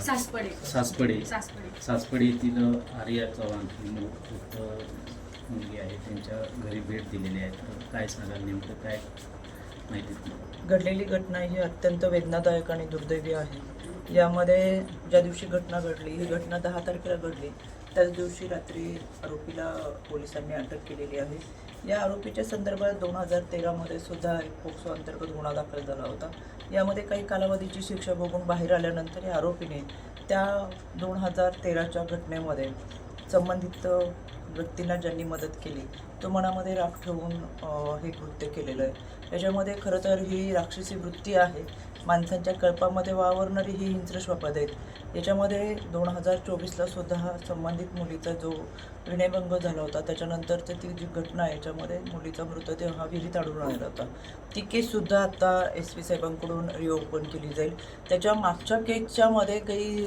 सासपडे. सासपडे. सासपडे. सासपडे येथील आर्या चव्हाण ही मु- मुलगी आहे. त्यांच्या घरी भेट दिलेली आहे. तर काय सांगाल नेमकं? काय माहिती घडलेली घटना ही अत्यंत वेदनादायक आणि दुर्दैवी आहे. यामध्ये ज्या दिवशी घटना घडली ही घटना दहा तारखेला घडली. त्याच दिवशी रात्री आरोपीला पोलिसांनी अटक केलेली आहे. या आरोपीच्या संदर्भात दोन हजार तेरामध्ये सुद्धा एक पोक्सो अंतर्गत गुन्हा दाखल झाला होता. यामध्ये काही कालावधीची शिक्षा भोगून बाहेर आल्यानंतर या आरोपीने त्या दोन हजार तेराच्या घटनेमध्ये संबंधित व्यक्तींना ज्यांनी मदत केली तो मनामध्ये राख ठेवून हे कृत्य केलेलं आहे. त्याच्यामध्ये खरं तर ही राक्षसी वृत्ती आहे. माणसांच्या कल्पामध्ये वावरणारी ही हिंस्र श्वापद आहेत. याच्यामध्ये दोन हजार चोवीसला सुद्धा संबंधित मुलीचा जो विनयभंग झाला होता. त्याच्यानंतरची ती जी घटना आहे याच्यामध्ये मुलीचा मृतदेह हा विहिरीत आढळून आला होता. ती केससुद्धा आता एस पी साहेबांकडून रिओपन केली जाईल. त्याच्या मागच्या केसच्यामध्ये काही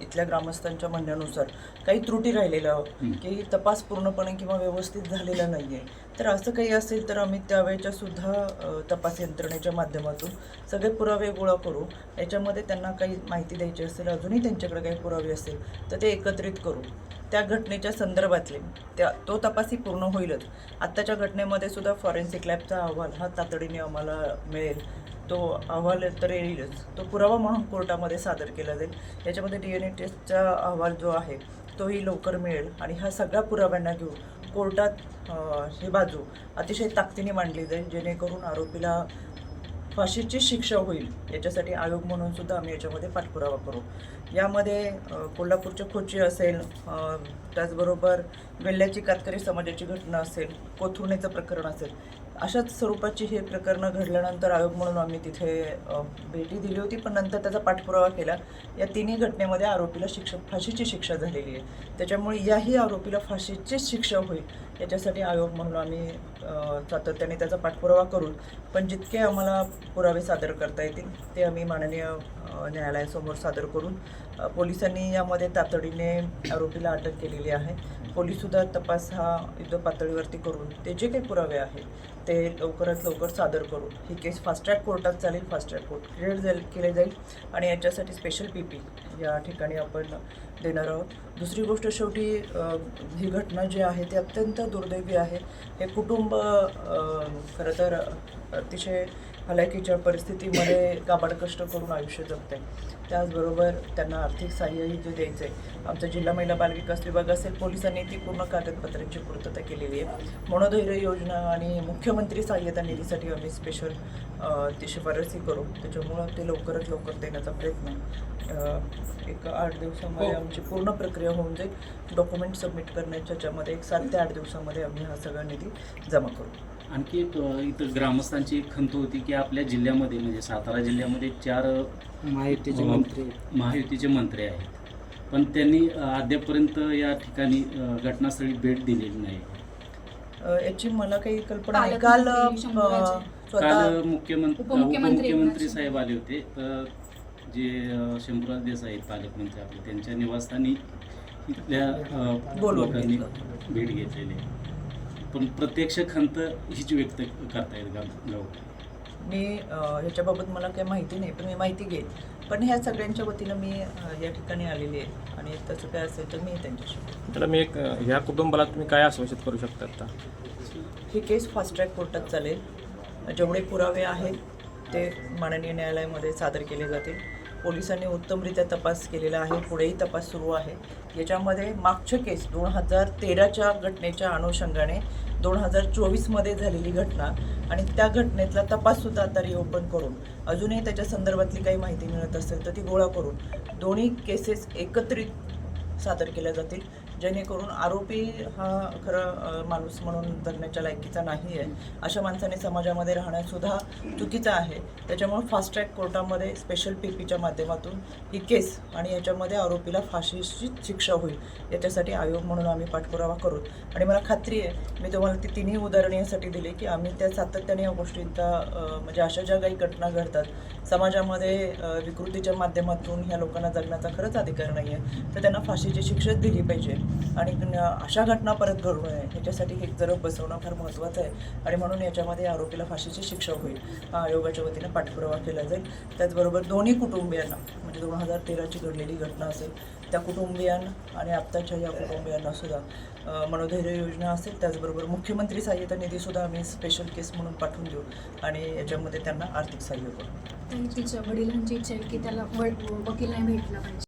इथल्या ग्रामस्थांच्या म्हणण्यानुसार काही त्रुटी राहिलेल्या हं. की तपास पूर्णपणे किंवा व्यवस्थित झालेला नाही आहे तर असं काही असेल तर आम्ही त्यावेळेच्या सुद्धा तपास यंत्रणेच्या माध्यमातून सगळे पुरावे गोळा करू. याच्यामध्ये त्यांना काही माहिती द्यायची असेल अजूनही त्यांच्याकडे काही पुरावे असेल तर ते एकत्रित करू. त्या घटनेच्या संदर्भातले. त्या तो तपासही पूर्ण होईलच. आत्ताच्या घटनेमध्ये सुद्धा फॉरेन्सिक लॅबचा अहवाल हा तातडीने आम्हाला मिळेल. तो अहवाल तर येईलच. तो पुरावा म्हणून कोर्टामध्ये सादर केला जाईल. याच्यामध्ये डी एन ए टेस्टचा अहवाल जो आहे तोही लवकर मिळेल आणि ह्या सगळ्या पुराव्यांना घेऊन कोर्टात ही बाजू अतिशय ताकदीने मांडली जाईल जेणेकरून आरोपीला फाशीची शिक्षा होईल याच्यासाठी आयोग म्हणून सुद्धा आम्ही याच्यामध्ये पाठपुरावा करू. यामध्ये कोल्हापूरचे खोची असेल त्याचबरोबर वेल्ल्याची कातकरी समाजाची घटना असेल कोथुर्णेचं प्रकरण असेल अशाच स्वरूपाची हे प्रकरणं घडल्यानंतर आयोग म्हणून आम्ही तिथे भेटी दिली होती पण नंतर त्याचा पाठपुरावा केला. या तिन्ही घटनेमध्ये आरोपीला शिक्षा फाशीची शिक्षा झालेली आहे. त्याच्यामुळे याही आरोपीला फाशीचीच शिक्षा होईल याच्यासाठी आयोग म्हणून आम्ही सातत्याने त्याचा पाठपुरावा करू. पण जितके आम्हाला पुरावे सादर करता येतील ते आम्ही माननीय न्यायालयासमोर सादर करून पोलिसांनी यामध्ये तातडीने आरोपीला अटक केलेली आहे. पोलीससुद्धा तपास हा युद्ध पातळीवरती करून ते जे काही पुरावे आहेत ते लवकरात लवकर सादर करून. ही केस फास्ट ट्रॅक कोर्टात चालेल फास्ट ट्रॅक कोर्ट क्रिएट जाईल केले जाईल. आणि याच्यासाठी स्पेशल पी पी या ठिकाणी आपण देणार आहोत. दुसरी गोष्ट शेवटी ही घटना जी आहे ती अत्यंत दुर्दैवी आहे. हे कुटुंब खरं तर अतिशय हलाखीच्या परिस्थितीमध्ये काबाड कष्ट करून आयुष्य जगत आहे त्याचबरोबर त्यांना आर्थिक सहाय्यही जे द्यायचं आहे आमचा जिल्हा महिला बालविकास विभाग असेल पोलिसांनी ती पूर्ण कागदपत्रांची पूर्तता केलेली आहे. मनोधैर्य योजना आणि मुख्यमंत्री सहाय्यता निधीसाठी आम्ही स्पेशल ती शिफारसी करू. त्याच्यामुळं ते लवकरात लवकर देण्याचा प्रयत्न. एक आठ दिवसामध्ये आमची पूर्ण प्रक्रिया होऊन जाईल. डॉक्युमेंट सबमिट करण्याच्या याच्यामध्ये एक सात ते आठ दिवसामध्ये आम्ही हा सगळा निधी जमा करू. आणखी इथं ग्रामस्थांची एक खंत होती की आपल्या जिल्ह्यामध्ये म्हणजे सातारा जिल्ह्यामध्ये चार महायुतीचे मंत्री. महायुतीचे मंत्री आहेत. पण त्यांनी अ, अद्यापर्यंत या ठिकाणी घटनास्थळी भेट दिलेली नाही. याची मला काही कल्पना नाही. काल अ. स्वतः काल मुख्यमंत्री उपमुख्यमंत्री साहेब आले होते. तर जे अ, शंभूराज देसाई आहेत पालकमंत्री आपले त्यांच्या निवासस्थानी इथल्या अ, बोलवून लोकांनी घेतलं. भेट घेतलेली आहे. पण प्रत्यक्ष खंत हीच व्यक्त गाव गाव मी ह्याच्याबाबत मला काही माहिती नाही पण मी माहिती घेईन. पण ह्या सगळ्यांच्या वतीनं मी या ठिकाणी आलेली आहे. आणि तसं काय असेल तर मी त्यांच्याशी त्याला मी एक ह्या कुटुंबाला तुम्ही काय आश्वासित करू शकता आता? ही केस फास्ट ट्रॅक कोर्टात चालेल. जेवढे पुरावे आहेत ते माननीय न्यायालयामध्ये सादर केले जातील. पोलिसांनी उत्तमरित्या तपास केलेला आहे पुढेही तपास सुरू आहे. याच्यामध्ये मागच्या केस दोन हजार तेराच्या घटनेच्या अनुषंगाने दोन हजार चोवीसमध्ये झालेली घटना आणि त्या घटनेतला तपाससुद्धा आता रिओपन करून अजूनही त्याच्या संदर्भातली काही माहिती मिळत असेल तर ती गोळा करून दोन्ही केसेस एकत्रित सादर केल्या जातील. जेणेकरून आरोपी हा खरं माणूस म्हणून जगण्याच्या लायकीचा नाही आहे. अशा माणसाने समाजामध्ये राहण्यासुद्धा चुकीचं आहे. त्याच्यामुळे फास्ट ट्रॅक कोर्टामध्ये स्पेशल पी पीच्या माध्यमातून ही केस आणि याच्यामध्ये आरोपीला फाशीची शिक्षा होईल याच्यासाठी आयोग म्हणून आम्ही पाठपुरावा करू. आणि मला खात्री आहे मी तुम्हाला ती तिन्ही उदाहरणे यासाठी दिली की आम्ही त्या सातत्याने या गोष्टींचा म्हणजे अशा ज्या काही घटना घडतात समाजामध्ये विकृतीच्या माध्यमातून ह्या लोकांना जगण्याचा खरंच अधिकार नाही आहे तर त्यांना फाशीची शिक्षाच दिली पाहिजे. आणि अशा घटना परत घडू नये. ह्याच्यासाठी हे जरब बसवणं फार महत्त्वाचं आहे. आणि म्हणून याच्यामध्ये आरोपीला फाशीची शिक्षा होईल. हा आयोगाच्या वतीने पाठपुरावा केला जाईल. त्याचबरोबर दोन्ही कुटुंबियांना म्हणजे दोन हजार तेराची घडलेली घटना असेल त्या कुटुंबियांना आणि आत्ताच्या या कुटुंबियांना सुद्धा मनोधैर्य योजना असेल त्याचबरोबर मुख्यमंत्री सहाय्यता निधीसुद्धा आम्ही स्पेशल केस म्हणून पाठवून देऊ. आणि याच्यामध्ये त्यांना आर्थिक सहाय्य करू. तिच्या वडिलांची इच्छा आहे की त्याला वकील नाही भेटला पाहिजे.